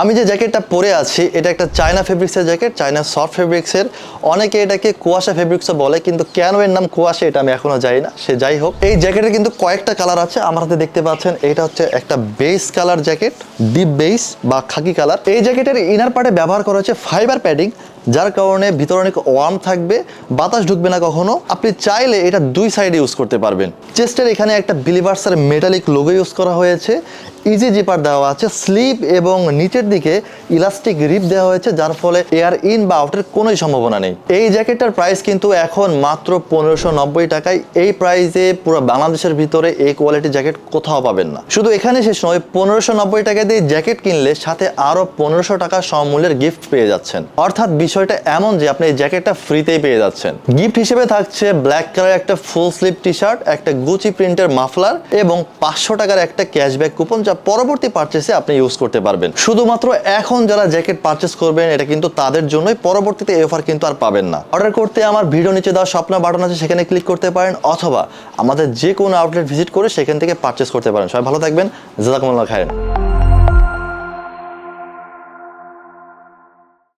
আমি যে জ্যাকেটটা পরে আছি, এটা একটা চায়না ফেব্রিক্সের জ্যাকেট চায়না সফট ফেব্রিক্সের অনেকে এটাকে কুয়াশা ফেব্রিক্সও বলে, কিন্তু কেন এর নাম কুয়াশা এটা আমি এখনও যাই না, সে যাই হোক। এই জ্যাকেটের কিন্তু কয়েকটা কালার আছে, আমার হাতে দেখতে পাচ্ছেন, এটা হচ্ছে একটা beige colour jacket, deep beige বা খাকি কালার। এই জ্যাকেটের ইনার পার্টে ব্যবহার করা হচ্ছে ফাইবার প্যাডিং যার কারণে ভিতরে অনেক ওয়ার্ম থাকবে, বাতাস ঢুকবে না কখনো। আপনি চাইলে এটা দুই সাইডে ইউজ করতে পারবেন। চেস্টের এখানে একটা বিলিভার্সার মেটালিক লোগো ইউজ করা হয়েছে। ইজি জিপার দেওয়া আছে স্লিপ এবং নিচের দিকে ইলাস্টিক রিপ দেওয়া হয়েছে, যার ফলে এয়ার ইন বা আউটের কোনোই সম্ভাবনা নেই। এই জ্যাকেটটার প্রাইস কিন্তু এখন মাত্র পনেরোশো নব্বই টাকায়। এই প্রাইসে পুরো বাংলাদেশের ভিতরে এই কোয়ালিটি জ্যাকেট কোথাও পাবেন না। শুধু এখানে শেষ নয়, পনেরোশো নব্বই টাকা দিয়ে জ্যাকেট কিনলে সাথে আরও পনেরোশো টাকা সমমূল্যের গিফট পেয়ে যাচ্ছেন। অর্থাৎ বিষয়টা এমন যে আপনি এই জ্যাকেটটা ফ্রিতেই পেয়ে যাচ্ছেন। গিফট হিসেবে থাকছে ব্ল্যাক কালার একটা ফুল স্লিভ টি শার্ট একটা গুচি প্রিন্টের মাফলার এবং পাঁচশো টাকার একটা ক্যাশব্যাক কুপন যা পরবর্তী পার্চেসে আপনি ইউজ করতে পারবেন। শুধুমাত্র এখন যারা জ্যাকেট পারচেস করবেন, এটা কিন্তু তাদের জন্যই পরবর্তীতে এই অফার কিন্তু আর পাবেন না। অর্ডার করতে আমার ভিডিও নিচে দেওয়া স্বপ্ন বাটন আছে, সেখানে ক্লিক করতে পারেন অথবা আমাদের যে কোনো আউটলেট ভিজিট করে সেখান থেকে পারচেস করতে পারেন। সবাই ভালো থাকবেন, জাজাকুমুল্লাহ খায়েন